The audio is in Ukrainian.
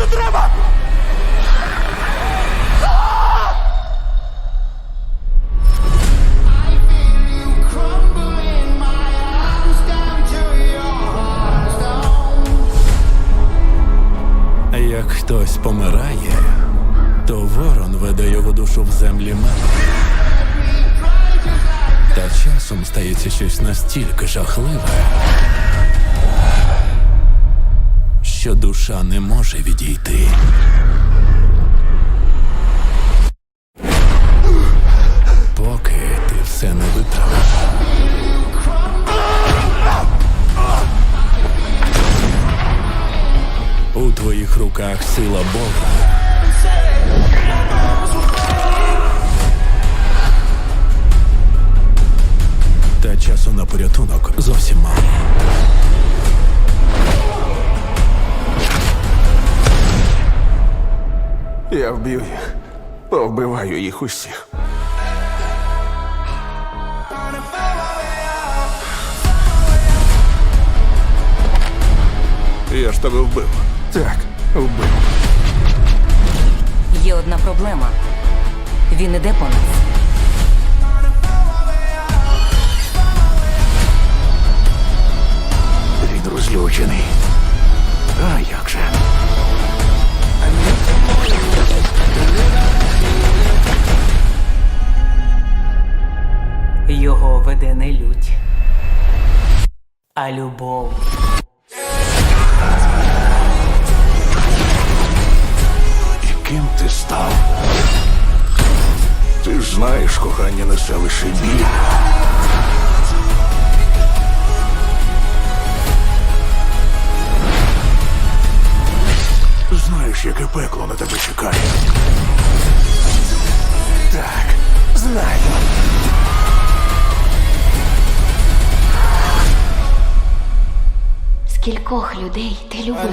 Не треба! Як хтось помирає, то ворон веде його душу в землі мертвих. Та часом стається щось настільки жахливе, що душа не може відійти. Поки ти все не виправиш. У твоїх руках сила Бога. Та часу на порятунок зовсім мало. Я вб'ю їх. Повбиваю їх усіх. Я ж тебе вбив. Так, вбив. Є одна проблема. Він іде по нас. Він розлючений. А як же? А любов. І ким ти став? Ти ж знаєш, кохання несе лише біль. Знаєш, яке пекло на тебе чекає. Так, знаю. Скількох людей ти любив?